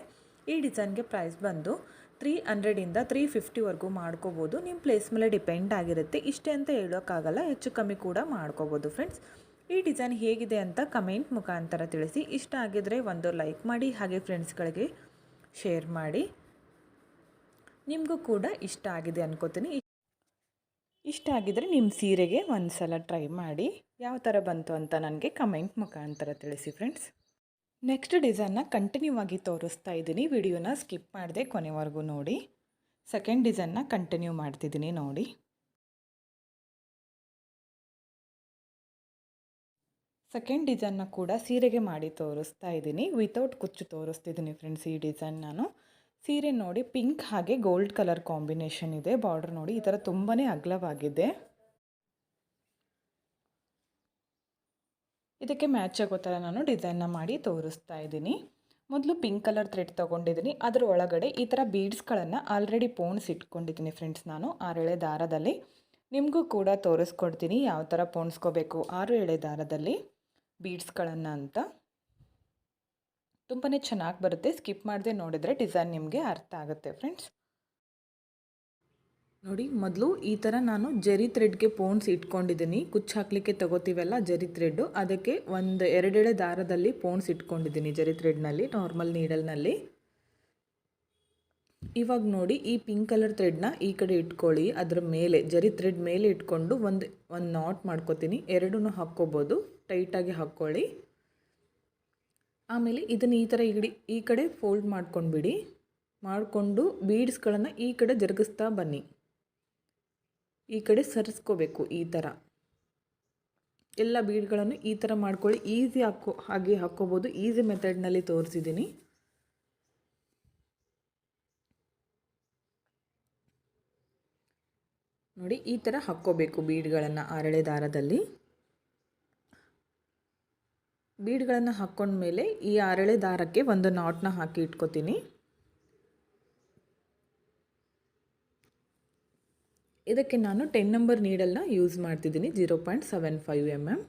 Speaker 1: ಈ ಡಿಸೈನ್ಗೆ ಪ್ರೈಸ್ ಬಂದು ತ್ರೀ ಹಂಡ್ರೆಡಿಂದ ತ್ರೀ ಫಿಫ್ಟಿವರೆಗೂ ಮಾಡ್ಕೋಬೋದು. ನಿಮ್ಮ ಪ್ಲೇಸ್ ಮೇಲೆ ಡಿಪೆಂಡ್ ಆಗಿರುತ್ತೆ. ಇಷ್ಟೇ ಅಂತ ಹೇಳೋಕ್ಕಾಗಲ್ಲ, ಹೆಚ್ಚು ಕಮ್ಮಿ ಕೂಡ ಮಾಡ್ಕೋಬೋದು ಫ್ರೆಂಡ್ಸ್ ಈ ಡಿಸೈನ್ ಹೇಗಿದೆ ಅಂತ ಕಮೆಂಟ್ ಮುಖಾಂತರ ತಿಳಿಸಿ. ಇಷ್ಟ ಆಗಿದ್ರೆ ಒಂದು ಲೈಕ್ ಮಾಡಿ, ಹಾಗೆ ಫ್ರೆಂಡ್ಸ್ಗಳಿಗೆ ಶೇರ್ ಮಾಡಿ. ನಿಮಗೂ ಕೂಡ ಇಷ್ಟ ಆಗಿದೆ ಅನ್ಕೋತೀನಿ. ಇಷ್ಟ ಆಗಿದ್ರೆ ನಿಮ್ಮ ಸೀರೆಗೆ ಒಂದು ಸಲ ಟ್ರೈ ಮಾಡಿ. ಯಾವ ಥರ ಬಂತು ಅಂತ ನನಗೆ ಕಮೆಂಟ್ ಮುಖಾಂತರ ತಿಳಿಸಿ ಫ್ರೆಂಡ್ಸ್. ನೆಕ್ಸ್ಟ್ ಡಿಸೈನ್ನ ಕಂಟಿನ್ಯೂ ಆಗಿ ತೋರಿಸ್ತಾ ಇದ್ದೀನಿ. ವಿಡಿಯೋನ ಸ್ಕಿಪ್ ಮಾಡದೆ ಕೊನೆವರೆಗೂ ನೋಡಿ. ಸೆಕೆಂಡ್ ಡಿಸೈನ್ನ ಕಂಟಿನ್ಯೂ ಮಾಡ್ತಿದ್ದೀನಿ ನೋಡಿ. ಸೆಕೆಂಡ್ ಡಿಸೈನ್ನ ಕೂಡ ಸೀರೆಗೆ ಮಾಡಿ ತೋರಿಸ್ತಾ ಇದ್ದೀನಿ. ವಿತೌಟ್ ಕುಚ್ಚು ತೋರಿಸ್ತಿದ್ದೀನಿ ಫ್ರೆಂಡ್ಸ್ ಈ ಡಿಸೈನ್ ನಾನು. ಸೀರೆ ನೋಡಿ ಪಿಂಕ್ ಹಾಗೆ ಗೋಲ್ಡ್ ಕಲರ್ ಕಾಂಬಿನೇಷನ್ ಇದೆ. ಬಾರ್ಡರ್ ನೋಡಿ ಈ ಥರ ತುಂಬಾ ಅಗ್ಲವಾಗಿದೆ. ಇದಕ್ಕೆ ಮ್ಯಾಚ್ ಆಗೋ ಥರ ನಾನು ಡಿಸೈನ್ನ ಮಾಡಿ ತೋರಿಸ್ತಾ ಇದ್ದೀನಿ. ಮೊದಲು ಪಿಂಕ್ ಕಲರ್ ಥ್ರೆಡ್ ತೊಗೊಂಡಿದ್ದೀನಿ. ಅದರ ಒಳಗಡೆ ಈ ಥರ ಬೀಡ್ಸ್ಗಳನ್ನು ಆಲ್ರೆಡಿ ಪೋಣ್ಸ್ ಇಟ್ಕೊಂಡಿದ್ದೀನಿ ಫ್ರೆಂಡ್ಸ್ ನಾನು ಆರು ಎಳೆ ದಾರದಲ್ಲಿ. ನಿಮಗೂ ಕೂಡ ತೋರಿಸ್ಕೊಡ್ತೀನಿ. ಯಾವ ಥರ ಪೋಣಿಸ್ಕೋಬೇಕು ಆರು ಎಳೆ ದಾರದಲ್ಲಿ. ಬೀಡ್ಸ್ಗಳನ್ನು ಅಂತ. ತುಂಬಾ ಚೆನ್ನಾಗಿ ಬರುತ್ತೆ. ಸ್ಕಿಪ್ ಮಾಡದೆ ನೋಡಿದರೆ ಡಿಸೈನ್ ನಿಮಗೆ ಅರ್ಥ ಆಗುತ್ತೆ ಫ್ರೆಂಡ್ಸ್. ನೋಡಿ, ಮೊದಲು ಈ ಥರ ನಾನು ಜರಿ ಥ್ರೆಡ್ಗೆ ಪೋನ್ಸ್ ಇಟ್ಕೊಂಡಿದ್ದೀನಿ. ಕುಚ್ಚು ಹಾಕಲಿಕ್ಕೆ ತಗೋತೀವಲ್ಲ ಜರಿ ಥ್ರೆಡ್ಡು. ಅದಕ್ಕೆ ಒಂದು ಎರಡೆಳೆ ದಾರದಲ್ಲಿ ಪೋನ್ಸ್ ಇಟ್ಕೊಂಡಿದ್ದೀನಿ ಜರಿ ಥ್ರೆಡ್ನಲ್ಲಿ, ನಾರ್ಮಲ್ ನೀಡಲ್ನಲ್ಲಿ. ಇವಾಗ ನೋಡಿ, ಈ ಪಿಂಕ್ ಕಲರ್ ಥ್ರೆಡ್ನ ಈ ಕಡೆ ಇಟ್ಕೊಳ್ಳಿ. ಅದರ ಮೇಲೆ, ಜರಿ ಥ್ರೆಡ್ ಮೇಲೆ ಇಟ್ಕೊಂಡು ಒಂದು ಒಂದು ನಾಟ್ ಮಾಡ್ಕೋತೀನಿ. ಎರಡೂ ಹಾಕ್ಕೋಬೋದು. ಟೈಟಾಗಿ ಹಾಕ್ಕೊಳ್ಳಿ. ಆಮೇಲೆ ಇದನ್ನು ಈ ಥರ ಈ ಈ ಕಡೆ ಫೋಲ್ಡ್ ಮಾಡ್ಕೊಂಡ್ಬಿಡಿ. ಮಾಡಿಕೊಂಡು ಬೀಡ್ಸ್ಗಳನ್ನು ಈ ಕಡೆ ಜರುಗಿಸ್ತಾ ಬನ್ನಿ. ಈ ಕಡೆ ಸರಿಸ್ಕೋಬೇಕು ಈ ಥರ ಎಲ್ಲ ಬೀಡ್ಗಳನ್ನು ಈ ಥರ ಮಾಡ್ಕೊಳ್ಳಿ. ಈಸಿ ಹಾಕೋ ಹಾಗೆ ಹಾಕ್ಕೋಬೋದು ಈಸಿ ಮೆಥಡ್ನಲ್ಲಿ ತೋರಿಸಿದ್ದೀನಿ ನೋಡಿ ಈ ಥರ ಹಾಕ್ಕೋಬೇಕು ಬೀಡ್ಗಳನ್ನು ಆರಳೆ ದಾರದಲ್ಲಿ. ಬೀಡ್ಗಳನ್ನು ಹಾಕ್ಕೊಂಡ್ಮೇಲೆ ಈ ಅರಳೆ ದಾರಕ್ಕೆ ಒಂದು ನಾಟ್ನ ಹಾಕಿ ಇಟ್ಕೋತೀನಿ. ಇದಕ್ಕೆ ನಾನು ಟೆನ್ ನಂಬರ್ ನೀಡಲ್ನ ಯೂಸ್ ಮಾಡ್ತಿದ್ದೀನಿ zero point seven five M M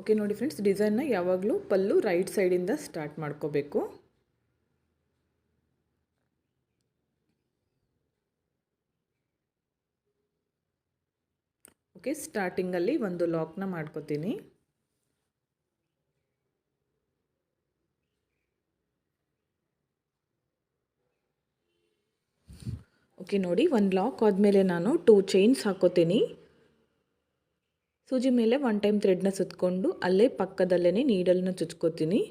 Speaker 1: okay ನೋಡಿ ಫ್ರೆಂಡ್ಸ್ ಡಿಸೈನ್ನ ಯಾವಾಗಲೂ ಪಲ್ಲು ರೈಟ್ ಸೈಡಿಂದ ಸ್ಟಾರ್ಟ್ ಮಾಡ್ಕೋಬೇಕು. ಓಕೆ ಸ್ಟಾರ್ಟಿಂಗಲ್ಲಿ ಒಂದು ಲಾಕ್ನ ಮಾಡ್ಕೋತೀನಿ. ಓಕೆ, ನೋಡಿ ಒಂದು ಲಾಕ್ ಆದಮೇಲೆ ನಾನು ಟೂ ಚೈನ್ಸ್ ಹಾಕೋತೀನಿ. ಸೂಜಿ ಮೇಲೆ ಒನ್ ಟೈಮ್ ಥ್ರೆಡ್ನ ಸುತ್ತಕೊಂಡು ಅಲ್ಲೇ ಪಕ್ಕದಲ್ಲೇ ನೀಡಲ್ನ ಚುಚ್ಕೋತೀನಿ.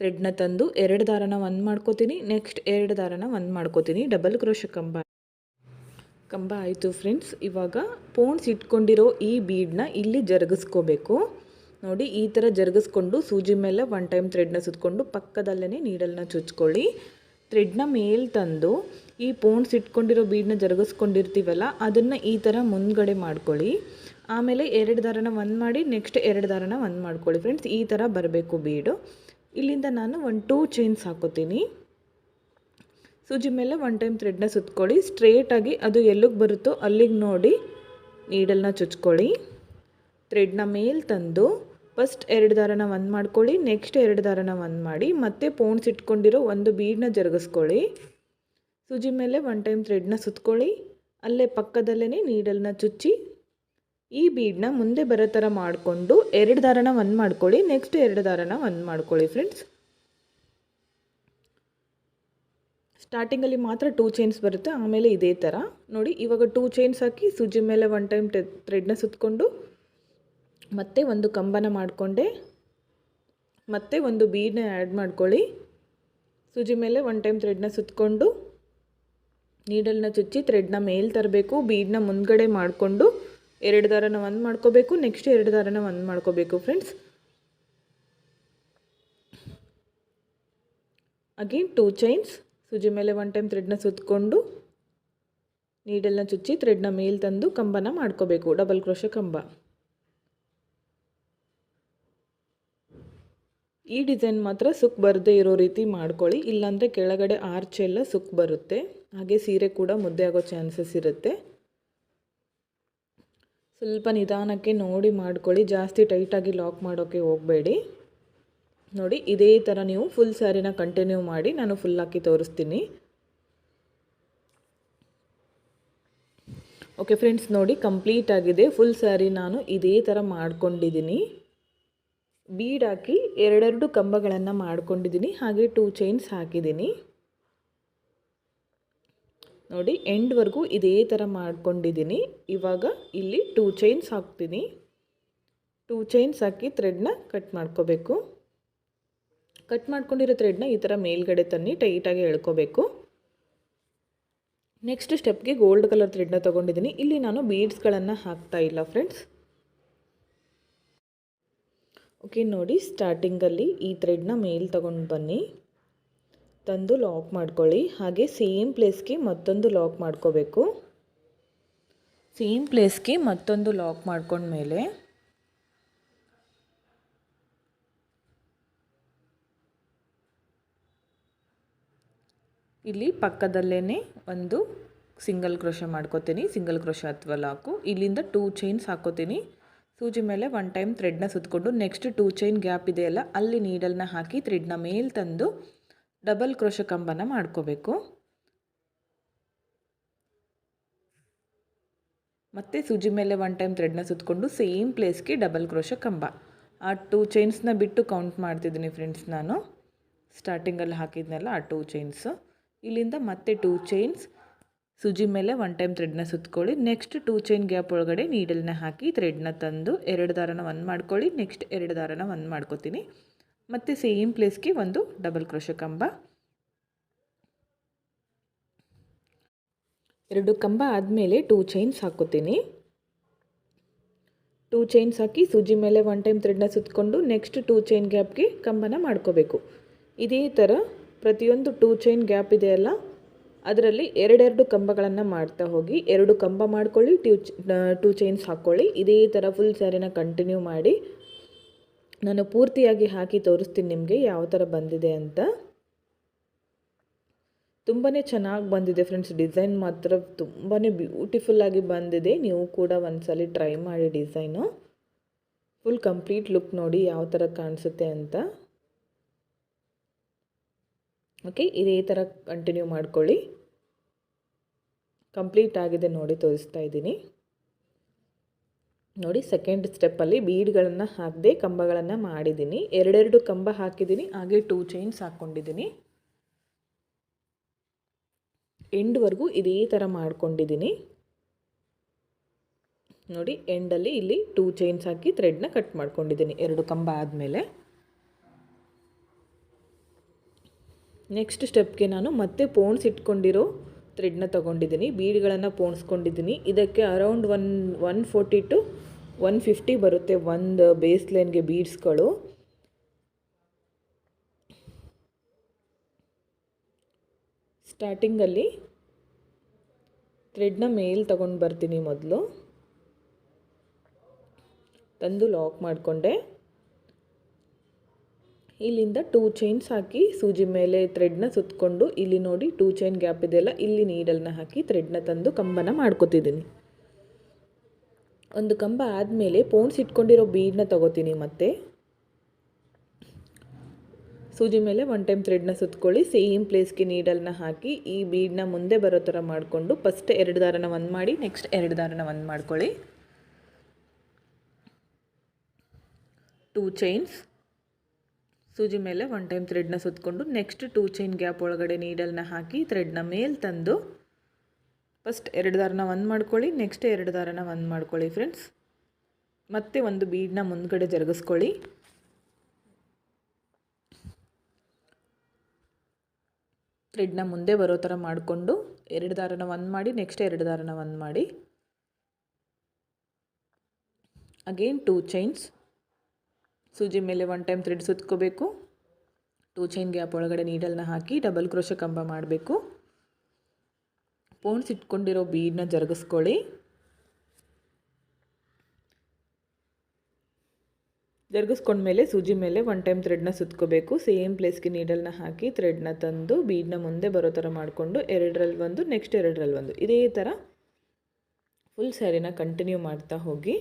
Speaker 1: ಥ್ರೆಡ್ನ ತಂದು ಎರಡು ದಾರನ ಒಂದು ಮಾಡ್ಕೋತೀನಿ ನೆಕ್ಸ್ಟ್ ಎರಡು ದಾರನ ಒಂದು ಮಾಡ್ಕೋತೀನಿ ಡಬಲ್ ಕ್ರೋಶ ಕಂಬ. ಕಂಬ ಆಯಿತು ಫ್ರೆಂಡ್ಸ್ ಇವಾಗ ಪೋಣ್ಸ್ ಇಟ್ಕೊಂಡಿರೋ ಈ ಬೀಡನ್ನ ಇಲ್ಲಿ ಜರುಗಿಸ್ಕೋಬೇಕು. ನೋಡಿ, ಈ ಥರ ಜರುಗಿಸ್ಕೊಂಡು ಸೂಜಿ ಮೇಲೆ ಒನ್ ಟೈಮ್ ಥ್ರೆಡ್ನ ಸುತ್ತಕೊಂಡು ಪಕ್ಕದಲ್ಲೇ ನೀಡಲ್ನ ಚುಚ್ಕೊಳ್ಳಿ. ಥ್ರೆಡ್ನ ಮೇಲ್ ತಂದು ಈ ಪೋಣ್ಸ್ ಇಟ್ಕೊಂಡಿರೋ ಬೀಡನ್ನ ಜರುಗಿಸ್ಕೊಂಡಿರ್ತೀವಲ್ಲ, ಅದನ್ನು ಈ ಥರ ಮುಂದ್ಗಡೆ ಮಾಡ್ಕೊಳ್ಳಿ. ಆಮೇಲೆ ಎರಡು ದಾರನ ಒಂದು ಮಾಡಿ ನೆಕ್ಸ್ಟ್ ಎರಡು ದಾರನ ಒಂದು ಮಾಡ್ಕೊಳ್ಳಿ ಫ್ರೆಂಡ್ಸ್ ಈ ಥರ ಬರಬೇಕು ಬೀಡು ಇಲ್ಲಿಂದ ನಾನು ಒಂದು ಟೂ ಚೈನ್ಸ್ ಹಾಕೋತೀನಿ. ಸೂಜಿ ಮೇಲೆ ಒನ್ ಟೈಮ್ ಥ್ರೆಡ್ನ ಸುತ್ಕೊಳ್ಳಿ. ಸ್ಟ್ರೇಟಾಗಿ ಅದು ಎಲ್ಲಿಗೆ ಬರುತ್ತೋ ಅಲ್ಲಿಗೆ ನೋಡಿ. ನೀಡಲ್ನ ಚುಚ್ಕೊಳ್ಳಿ. ಥ್ರೆಡ್ನ ಮೇಲೆ ತಂದು ಫಸ್ಟ್ ಎರಡು ದಾರನ ಒಂದು ಮಾಡ್ಕೊಳ್ಳಿ. ನೆಕ್ಸ್ಟ್ ಎರಡು ದಾರನ ಒಂದು ಮಾಡಿ. ಮತ್ತೆ ಪೋಣ್ಸ್ ಇಟ್ಕೊಂಡಿರೋ ಒಂದು ಬೀಡನ್ನ ಜರುಗಿಸ್ಕೊಳ್ಳಿ. ಸೂಜಿ ಮೇಲೆ ಒನ್ ಟೈಮ್ ಥ್ರೆಡ್ನ ಸುತ್ಕೊಳ್ಳಿ. ಅಲ್ಲೇ ಪಕ್ಕದಲ್ಲೇ ನೀಡಲ್ನ ಚುಚ್ಚಿ. ಈ ಬೀಡನ್ನ ಮುಂದೆ ಬರೋ ಥರ ಮಾಡಿಕೊಂಡು ಎರಡು ದಾರನ ಒಂದು ಮಾಡ್ಕೊಳ್ಳಿ. ನೆಕ್ಸ್ಟ್ ಎರಡು ದಾರನ ಒಂದು ಮಾಡ್ಕೊಳ್ಳಿ ಫ್ರೆಂಡ್ಸ್ ಸ್ಟಾರ್ಟಿಂಗಲ್ಲಿ ಮಾತ್ರ ಟೂ ಚೈನ್ಸ್ ಬರುತ್ತೆ, ಆಮೇಲೆ ಇದೇ ಥರ ನೋಡಿ, ಇವಾಗ ಟೂ ಚೈನ್ಸ್ ಹಾಕಿ ಸುಜಿ ಮೇಲೆ ಒನ್ ಟೈಮ್ ಟೆ ಥ್ರೆಡ್ನ ಸುತ್ತಕೊಂಡು ಮತ್ತೆ ಒಂದು ಕಂಬನ ಮಾಡಿಕೊಂಡೆ. ಮತ್ತೆ ಒಂದು ಬೀಡನ್ನ ಆ್ಯಡ್ ಮಾಡ್ಕೊಳ್ಳಿ. ಸೂಜಿ ಮೇಲೆ ಒನ್ ಟೈಮ್ ಥ್ರೆಡ್ನ ಸುತ್ತಕೊಂಡು ನೀಡಲ್ನ ಚುಚ್ಚಿ ಥ್ರೆಡ್ನ ಮೇಲೆ ತರಬೇಕು ಬೀಡನ್ನ ಮುಂದ್ಗಡೆ ಮಾಡಿಕೊಂಡು ಎರಡು ದಾರನ ಒಂದು ಮಾಡ್ಕೋಬೇಕು ನೆಕ್ಸ್ಟ್ ಎರಡು ದಾರನ ಒಂದು ಮಾಡ್ಕೋಬೇಕು ಫ್ರೆಂಡ್ಸ್ ಅಗೇನ್ ಟೂ ಚೈನ್ಸ್ ಸೂಜಿ ಮೇಲೆ ಒನ್ ಟೈಮ್ ಥ್ರೆಡ್ನ ಸುತ್ತಕೊಂಡು ನೀಡೆಲ್ಲ ಚುಚ್ಚಿ ಥ್ರೆಡ್ನ ಮೇಲೆ ತಂದು ಕಂಬನ ಮಾಡ್ಕೋಬೇಕು ಡಬಲ್ ಕ್ರೋಶ ಕಂಬ. ಈ ಡಿಸೈನ್ ಮಾತ್ರ ಸುಕ್ ಬರದೇ ಇರೋ ರೀತಿ ಮಾಡ್ಕೊಳ್ಳಿ, ಇಲ್ಲಾಂದರೆ ಕೆಳಗಡೆ ಆರ್ಚ್ ಎಲ್ಲ ಸುಕ್ ಬರುತ್ತೆ. ಹಾಗೆ ಸೀರೆ ಕೂಡ ಮುದ್ದೆ ಆಗೋ ಚಾನ್ಸಸ್ ಇರುತ್ತೆ. ಸ್ವಲ್ಪ ನಿಧಾನಕ್ಕೆ ನೋಡಿ ಮಾಡ್ಕೊಳ್ಳಿ, ಜಾಸ್ತಿ ಟೈಟಾಗಿ ಲಾಕ್ ಮಾಡೋಕ್ಕೆ ಹೋಗಬೇಡಿ. ನೋಡಿ, ಇದೇ ಥರ ನೀವು ಫುಲ್ ಸ್ಯಾರಿನ ಕಂಟಿನ್ಯೂ ಮಾಡಿ ನಾನು ಫುಲ್ ಹಾಕಿ ತೋರಿಸ್ತೀನಿ. ಓಕೆ ಫ್ರೆಂಡ್ಸ್ ನೋಡಿ ಕಂಪ್ಲೀಟ್ ಆಗಿದೆ. ಫುಲ್ ಸ್ಯಾರಿ ನಾನು ಇದೇ ಥರ ಮಾಡ್ಕೊಂಡಿದ್ದೀನಿ. ಬೀಡ್ ಹಾಕಿ ಎರಡೆರಡು ಕಂಬಗಳನ್ನು ಮಾಡ್ಕೊಂಡಿದ್ದೀನಿ. ಹಾಗೆ ಟೂ ಚೈನ್ಸ್ ಹಾಕಿದ್ದೀನಿ. ನೋಡಿ ಎಂಡ್ವರೆಗೂ ಇದೇ ಥರ ಮಾಡ್ಕೊಂಡಿದ್ದೀನಿ. ಇವಾಗ ಇಲ್ಲಿ ಟೂ ಚೈನ್ಸ್ ಹಾಕ್ತೀನಿ. ಟೂ ಚೈನ್ಸ್ ಹಾಕಿ ಥ್ರೆಡ್ನ ಕಟ್ ಮಾಡ್ಕೋಬೇಕು. ಕಟ್ ಮಾಡ್ಕೊಂಡಿರೋ ಥ್ರೆಡ್ನ ಈ ಥರ ಮೇಲ್ಗಡೆ ತನ್ನಿ ಟೈಟಾಗಿ ಎಳ್ಕೋಬೇಕು. ನೆಕ್ಸ್ಟ್ ಸ್ಟೆಪ್ಗೆ ಗೋಲ್ಡ್ ಕಲರ್ ಥ್ರೆಡ್ನ ತೊಗೊಂಡಿದ್ದೀನಿ. ಇಲ್ಲಿ ನಾನು ಬೀಡ್ಸ್ಗಳನ್ನು ಹಾಕ್ತಾ ಇಲ್ಲ ಫ್ರೆಂಡ್ಸ್ ಓಕೆ ನೋಡಿ ಸ್ಟಾರ್ಟಿಂಗಲ್ಲಿ ಈ ಥ್ರೆಡ್ನ ಮೇಲ್ ತೊಗೊಂಡು ಬನ್ನಿ. ತಂದು ಲಾಕ್ ಮಾಡ್ಕೊಳ್ಳಿ. ಹಾಗೆ ಸೇಮ್ ಪ್ಲೇಸ್ಗೆ ಮತ್ತೊಂದು ಲಾಕ್ ಮಾಡ್ಕೋಬೇಕು. ಸೇಮ್ ಪ್ಲೇಸ್ಗೆ ಮತ್ತೊಂದು ಲಾಕ್ ಮಾಡ್ಕೊಂಡ್ಮೇಲೆ ಇಲ್ಲಿ ಪಕ್ಕದಲ್ಲೇ ಒಂದು ಸಿಂಗಲ್ ಕ್ರೋಶ ಮಾಡ್ಕೋತೀನಿ, ಸಿಂಗಲ್ ಕ್ರೋಶ ಅಥವಾ ಲಾಕು. ಇಲ್ಲಿಂದ ಟೂ ಚೈನ್ಸ್ ಹಾಕೋತೀನಿ. ಸೂಜಿ ಮೇಲೆ ಒನ್ ಟೈಮ್ ಥ್ರೆಡ್ನ ಸುತ್ತಕೊಂಡು ನೆಕ್ಸ್ಟ್ ಟೂ ಚೈನ್ ಗ್ಯಾಪ್ ಇದೆಯಲ್ಲ, ಅಲ್ಲಿ ನೀಡಲ್ನ ಹಾಕಿ ಥ್ರೆಡ್ನ ಮೇಲೆ ತಂದು ಡಬಲ್ ಕ್ರೋಶ ಕಂಬನ ಮಾಡ್ಕೋಬೇಕು. ಮತ್ತು ಸೂಜಿ ಮೇಲೆ ಒನ್ ಟೈಮ್ ಥ್ರೆಡ್ನ ಸುತ್ತಕೊಂಡು ಸೇಮ್ ಪ್ಲೇಸ್ಗೆ ಡಬಲ್ ಕ್ರೋಶ ಕಂಬ. ಆ ಟೂ ಚೈನ್ಸ್ನ ಬಿಟ್ಟು ಕೌಂಟ್ ಮಾಡ್ತಿದ್ದೀನಿ ಫ್ರೆಂಡ್ಸ್ ನಾನು. ಸ್ಟಾರ್ಟಿಂಗಲ್ಲಿ ಹಾಕಿದ್ನಲ್ಲ ಆ ಟೂ ಚೈನ್ಸು. ಇಲ್ಲಿಂದ ಮತ್ತೆ ಟೂ ಚೈನ್ಸ್ ಸುಜಿ ಮೇಲೆ ಒನ್ ಟೈಮ್ ಥ್ರೆಡ್ನ ಸುತ್ಕೊಳ್ಳಿ. ನೆಕ್ಸ್ಟ್ ಟೂ ಚೈನ್ ಗ್ಯಾಪ್ ಒಳಗಡೆ ನೀಡಲ್ನ ಹಾಕಿ ಥ್ರೆಡ್ನ ತಂದು ಎರಡು ದಾರನ ಒಂದು ಮಾಡ್ಕೊಳ್ಳಿ. ನೆಕ್ಸ್ಟ್ ಎರಡು ದಾರನ ಒಂದು ಮಾಡ್ಕೋತೀನಿ. ಮತ್ತು ಸೇಮ್ ಪ್ಲೇಸ್ಗೆ ಒಂದು ಡಬಲ್ ಕ್ರೋಶ ಕಂಬ. ಎರಡು ಕಂಬ ಆದಮೇಲೆ ಟೂ ಚೈನ್ಸ್ ಹಾಕೋತೀನಿ ಟೂ ಚೈನ್ಸ್ ಹಾಕಿ ಸೂಜಿ ಮೇಲೆ ಒನ್ ಟೈಮ್ ಥ್ರೆಡ್ನ ಸುತ್ತಕೊಂಡು ನೆಕ್ಸ್ಟ್ ಟೂ ಚೈನ್ ಗ್ಯಾಪ್ಗೆ ಕಂಬನ ಮಾಡ್ಕೋಬೇಕು. ಇದೇ ಥರ ಪ್ರತಿಯೊಂದು ಟೂ ಚೈನ್ ಗ್ಯಾಪ್ ಇದೆಯಲ್ಲ ಅದರಲ್ಲಿ ಎರಡೆರಡು ಕಂಬಗಳನ್ನು ಮಾಡ್ತಾ ಹೋಗಿ, ಎರಡು ಕಂಬ ಮಾಡ್ಕೊಳ್ಳಿ ಟ್ಯೂ ಟೂ ಚೈನ್ಸ್ ಹಾಕ್ಕೊಳ್ಳಿ ಇದೇ ಥರ ಫುಲ್ ಸ್ಯಾರಿನ ಕಂಟಿನ್ಯೂ ಮಾಡಿ, ನಾನು ಪೂರ್ತಿಯಾಗಿ ಹಾಕಿ ತೋರಿಸ್ತೀನಿ ನಿಮಗೆ ಯಾವ ಥರ ಬಂದಿದೆ ಅಂತ. ತುಂಬಾ ಚೆನ್ನಾಗಿ ಬಂದಿದೆ ಫ್ರೆಂಡ್ಸ್ ಡಿಸೈನ್ ಮಾತ್ರ ತುಂಬಾ ಬ್ಯೂಟಿಫುಲ್ಲಾಗಿ ಬಂದಿದೆ. ನೀವು ಕೂಡ ಒಂದ್ಸಲಿ ಟ್ರೈ ಮಾಡಿ ಡಿಸೈನು ಫುಲ್ ಕಂಪ್ಲೀಟ್ ಲುಕ್ ನೋಡಿ ಯಾವ ಥರ ಕಾಣಿಸುತ್ತೆ ಅಂತ. ಓಕೆ ಇದೇ ಥರ ಕಂಟಿನ್ಯೂ ಮಾಡ್ಕೊಳ್ಳಿ. ಕಂಪ್ಲೀಟ್ ಆಗಿದೆ ನೋಡಿ, ತೋರಿಸ್ತಾ ಇದ್ದೀನಿ. ನೋಡಿ ಸೆಕೆಂಡ್ ಸ್ಟೆಪ್ಪಲ್ಲಿ ಬೀಡ್ಗಳನ್ನು ಹಾಕದೆ ಕಂಬಗಳನ್ನು ಮಾಡಿದ್ದೀನಿ. ಎರಡೆರಡು ಕಂಬ ಹಾಕಿದ್ದೀನಿ, ಹಾಗೆ ಟೂ ಚೈನ್ಸ್ ಹಾಕ್ಕೊಂಡಿದ್ದೀನಿ. ಎಂಡ್ವರೆಗೂ ಇದೇ ಥರ ಮಾಡ್ಕೊಂಡಿದ್ದೀನಿ. ನೋಡಿ ಎಂಡಲ್ಲಿ ಇಲ್ಲಿ ಟೂ ಚೈನ್ಸ್ ಹಾಕಿ ಥ್ರೆಡ್ನ ಕಟ್ ಮಾಡ್ಕೊಂಡಿದ್ದೀನಿ, ಎರಡು ಕಂಬ ಆದಮೇಲೆ. ನೆಕ್ಸ್ಟ್ ಸ್ಟೆಪ್ಗೆ ನಾನು ಮತ್ತೆ ಪೋಣ್ಸ್ ಇಟ್ಕೊಂಡಿರೋ ಥ್ರೆಡ್ನ ತೊಗೊಂಡಿದ್ದೀನಿ. ಬೀಡ್ಗಳನ್ನು ಪೋಣಿಸ್ಕೊಂಡಿದ್ದೀನಿ ಇದಕ್ಕೆ around one one forty to one fifty ಬರುತ್ತೆ ಒಂದು ಬೇಸ್ ಲೈನ್ಗೆ ಬೀಡ್ಸ್ಗಳು. ಸ್ಟಾರ್ಟಿಂಗಲ್ಲಿ ಥ್ರೆಡ್ನ ಮೇಲ್ ತಗೊಂಡು ಬರ್ತೀನಿ ಮೊದಲು. ತಂದು ಲಾಕ್ ಮಾಡಿಕೊಂಡೆ. ಇಲ್ಲಿಂದ ಟೂ ಚೈನ್ಸ್ ಹಾಕಿ ಸೂಜಿ ಮೇಲೆ ಥ್ರೆಡ್ನ ಸುತ್ತಕೊಂಡು ಇಲ್ಲಿ ನೋಡಿ ಟೂ ಚೈನ್ ಗ್ಯಾಪ್ ಇದೆಯಲ್ಲ, ಇಲ್ಲಿ ನೀಡಲ್ನ ಹಾಕಿ ಥ್ರೆಡ್ನ ತಂದು ಕಂಬನ ಮಾಡ್ಕೊತಿದ್ದೀನಿ. ಒಂದು ಕಂಬ ಆದಮೇಲೆ ಪೋನ್ಸ್ ಇಟ್ಕೊಂಡಿರೋ ಬೀಡನ್ನ ತಗೋತೀನಿ ಮತ್ತೆ. ಸೂಜಿ ಮೇಲೆ ಒನ್ ಟೈಮ್ ಥ್ರೆಡ್ನ ಸುತ್ಕೊಳ್ಳಿ ಸೇಮ್ ಪ್ಲೇಸ್ಗೆ ನೀಡಲ್ನ ಹಾಕಿ ಈ ಬೀಡನ್ನ ಮುಂದೆ ಬರೋ ಥರ ಮಾಡಿಕೊಂಡು ಫಸ್ಟ್ ಎರಡು ದಾರನ ಒಂದು ಮಾಡಿ ನೆಕ್ಸ್ಟ್ ಎರಡು ದಾರನ ಒಂದು ಮಾಡ್ಕೊಳ್ಳಿ. ಟೂ ಚೈನ್ಸ್ ಸೂಜಿ ಮೇಲೆ ಒನ್ ಟೈಮ್ ಥ್ರೆಡ್ನ ಸುತ್ತಕೊಂಡು ನೆಕ್ಸ್ಟ್ ಟೂ ಚೈನ್ ಗ್ಯಾಪ್ ಒಳಗಡೆ ನೀಡಲ್ನ ಹಾಕಿ ಥ್ರೆಡ್ನ ಮೇಲೆ ತಂದು ಫಸ್ಟ್ ಎರಡು ದಾರನ ಒಂದು ಮಾಡ್ಕೊಳ್ಳಿ ನೆಕ್ಸ್ಟ್ ಎರಡು ದಾರನ ಒಂದು ಮಾಡ್ಕೊಳ್ಳಿ ಫ್ರೆಂಡ್ಸ್ ಮತ್ತೆ ಒಂದು ಬೀಡ್ನ ಮುಂದ್ಗಡೆ ಜರುಗಿಸ್ಕೊಳ್ಳಿ. ಥ್ರೆಡ್ನ ಮುಂದೆ ಬರೋ ಥರ ಮಾಡಿಕೊಂಡು ಎರಡು ದಾರನ ಒಂದು ಮಾಡಿ ನೆಕ್ಸ್ಟ್ ಎರಡು ದಾರನ ಒಂದು ಮಾಡಿ. ಅಗೇನ್ ಟೂ ಚೈನ್ಸ್ ಸೂಜಿ ಮೇಲೆ ಒನ್ ಟೈಮ್ ಥ್ರೆಡ್ ಸುತ್ಕೋಬೇಕು. ಟೂ ಚೈನ್ ಗ್ಯಾಪ್ ಒಳಗಡೆ ನೀಡಲ್ನ ಹಾಕಿ ಡಬಲ್ ಕ್ರೋಶ ಕಂಬ ಮಾಡಬೇಕು. ಪೋಣ್ಸ್ ಇಟ್ಕೊಂಡಿರೋ ಬೀಡನ್ನ ಜರುಗಿಸ್ಕೊಳ್ಳಿ. ಜರುಗಿಸ್ಕೊಂಡ್ಮೇಲೆ ಸೂಜಿ ಮೇಲೆ ಒನ್ ಟೈಮ್ ಥ್ರೆಡ್ನ ಸುತ್ಕೋಬೇಕು. ಸೇಮ್ ಪ್ಲೇಸ್ಗೆ ನೀಡಲ್ನ ಹಾಕಿ ಥ್ರೆಡ್ನ ತಂದು ಬೀಡನ್ನ ಮುಂದೆ ಬರೋ ಥರ ಮಾಡಿಕೊಂಡು ಎರಡರಲ್ಲಿ ಒಂದು ನೆಕ್ಸ್ಟ್ ಎರಡರಲ್ಲಿ ಒಂದು. ಇದೇ ಥರ ಫುಲ್ ಸ್ಯಾರಿನ ಕಂಟಿನ್ಯೂ ಮಾಡ್ತಾ ಹೋಗಿ.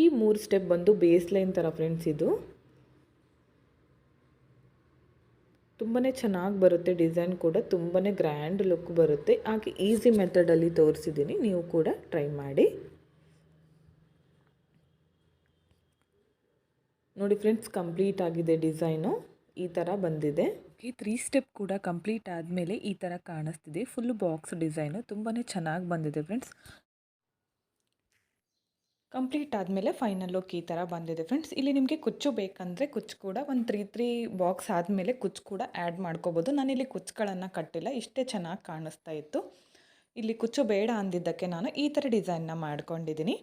Speaker 1: ಈ ಮೂರು ಸ್ಟೆಪ್ ಬಂದು ಬೇಸ್ ಲೈನ್ ಥರ ಫ್ರೆಂಡ್ಸ್ ಇದು. ತುಂಬಾ ಚೆನ್ನಾಗಿ ಬರುತ್ತೆ ಡಿಸೈನ್ ಕೂಡ ತುಂಬಾ ಗ್ರ್ಯಾಂಡ್ ಲುಕ್ ಬರುತ್ತೆ. ಹಾಗೆ ಈಸಿ ಮೆಥಡಲ್ಲಿ ತೋರಿಸಿದ್ದೀನಿ ನೀವು ಕೂಡ ಟ್ರೈ ಮಾಡಿ. ನೋಡಿ ಫ್ರೆಂಡ್ಸ್ ಕಂಪ್ಲೀಟ್ ಆಗಿದೆ ಡಿಸೈನು ಈ ಥರ ಬಂದಿದೆ. ಈ ತ್ರೀ ಸ್ಟೆಪ್ ಕೂಡ ಕಂಪ್ಲೀಟ್ ಆದಮೇಲೆ ಈ ಥರ ಕಾಣಿಸ್ತಿದೆ. ಫುಲ್ ಬಾಕ್ಸ್ ಡಿಸೈನು ತುಂಬಾ ಚೆನ್ನಾಗಿ ಬಂದಿದೆ ಫ್ರೆಂಡ್ಸ್ ಕಂಪ್ಲೀಟ್ ಆದಮೇಲೆ ಫೈನಲ್ ಲುಕ್ ಈ ಥರ ಬಂದಿದೆ ಫ್ರೆಂಡ್ಸ್ ಇಲ್ಲಿ ನಿಮಗೆ ಕುಚ್ಚು ಬೇಕಂದರೆ ಕುಚ್ಚು ಕೂಡ ಒಂದು ತ್ರೀ ತ್ರೀ ಬಾಕ್ಸ್ ಆದಮೇಲೆ ಕುಚ್ಚು ಕೂಡ ಆ್ಯಡ್ ಮಾಡ್ಕೋಬೋದು. ನಾನಿಲ್ಲಿ ಕುಚ್ಚುಗಳನ್ನು ಕಟ್ಟಿಲ್ಲ, ಇಷ್ಟೇ ಚೆನ್ನಾಗಿ ಕಾಣಿಸ್ತಾ ಇತ್ತು. ಇಲ್ಲಿ ಕುಚ್ಚು ಬೇಡ ಅಂದಿದ್ದಕ್ಕೆ ನಾನು ಈ ಥರ ಡಿಸೈನ್ನ ಮಾಡ್ಕೊಂಡಿದ್ದೀನಿ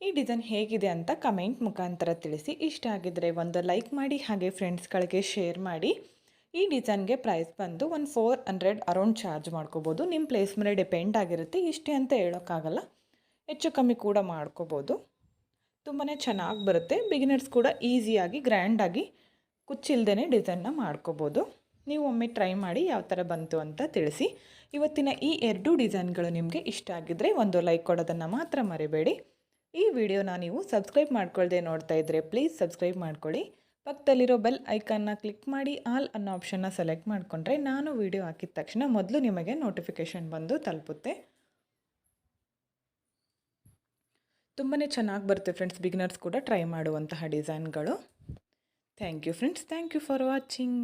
Speaker 1: ಈ ಡಿಸೈನ್ ಹೇಗಿದೆ ಅಂತ ಕಮೆಂಟ್ ಮುಖಾಂತರ ತಿಳಿಸಿ. ಇಷ್ಟ ಆಗಿದ್ದರೆ ಒಂದು ಲೈಕ್ ಮಾಡಿ, ಹಾಗೆ ಫ್ರೆಂಡ್ಸ್ಗಳಿಗೆ ಶೇರ್ ಮಾಡಿ. ಈ ಡಿಸೈನ್ಗೆ ಪ್ರೈಸ್ ಬಂದು ಒಂದು ಫೋರ್ ಹಂಡ್ರೆಡ್ ಅರೌಂಡ್ ಚಾರ್ಜ್ ಮಾಡ್ಕೋಬೋದು. ನಿಮ್ಮ ಪ್ಲೇಸ್ ಮೇಲೆ ಡಿಪೆಂಡ್ ಆಗಿರುತ್ತೆ. ಇಷ್ಟೇ ಅಂತ ಹೇಳೋಕ್ಕಾಗಲ್ಲ. ಹೆಚ್ಚು ಕಮ್ಮಿ ಕೂಡ ಮಾಡ್ಕೋಬೋದು. ತುಂಬಾ ಚೆನ್ನಾಗಿ ಬರುತ್ತೆ. ಬಿಗಿನರ್ಸ್ ಕೂಡ ಈಸಿಯಾಗಿ ಗ್ರ್ಯಾಂಡಾಗಿ ಕುಚ್ಚಿಲ್ದೇ ಡಿಸೈನ್ನ ಮಾಡ್ಕೋಬೋದು. ನೀವು ಒಮ್ಮೆ ಟ್ರೈ ಮಾಡಿ ಯಾವ ಥರ ಬಂತು ಅಂತ ತಿಳಿಸಿ. ಇವತ್ತಿನ ಈ ಎರಡೂ ಡಿಸೈನ್ಗಳು ನಿಮಗೆ ಇಷ್ಟ ಆಗಿದ್ದರೆ ಒಂದು ಲೈಕ್ ಕೊಡೋದನ್ನು ಮಾತ್ರ ಮರಿಬೇಡಿ. ಈ ವಿಡಿಯೋನ ನೀವು ಸಬ್ಸ್ಕ್ರೈಬ್ ಮಾಡ್ಕೊಳ್ಳದೆ ನೋಡ್ತಾ ಇದ್ದರೆ ಪ್ಲೀಸ್ ಸಬ್ಸ್ಕ್ರೈಬ್ ಮಾಡ್ಕೊಳ್ಳಿ. ಪಕ್ಕದಲ್ಲಿರೋ ಬೆಲ್ ಐಕನ್ನ ಕ್ಲಿಕ್ ಮಾಡಿ ಆಲ್ ಅನ್ನೋ ಆಪ್ಷನ್ನ ಸೆಲೆಕ್ಟ್ ಮಾಡಿಕೊಂಡ್ರೆ ನಾನು ವಿಡಿಯೋ ಹಾಕಿದ ತಕ್ಷಣ ಮೊದಲು ನಿಮಗೆ ನೋಟಿಫಿಕೇಷನ್ ಬಂದು ತಲುಪುತ್ತೆ. ತುಂಬಾ ಚೆನ್ನಾಗಿ ಬರುತ್ತೆ ಫ್ರೆಂಡ್ಸ್ ಬಿಗಿನರ್ಸ್ ಕೂಡ ಟ್ರೈ ಮಾಡುವಂತಹ ಡಿಸೈನ್ಗಳು thank you friends thank you for watching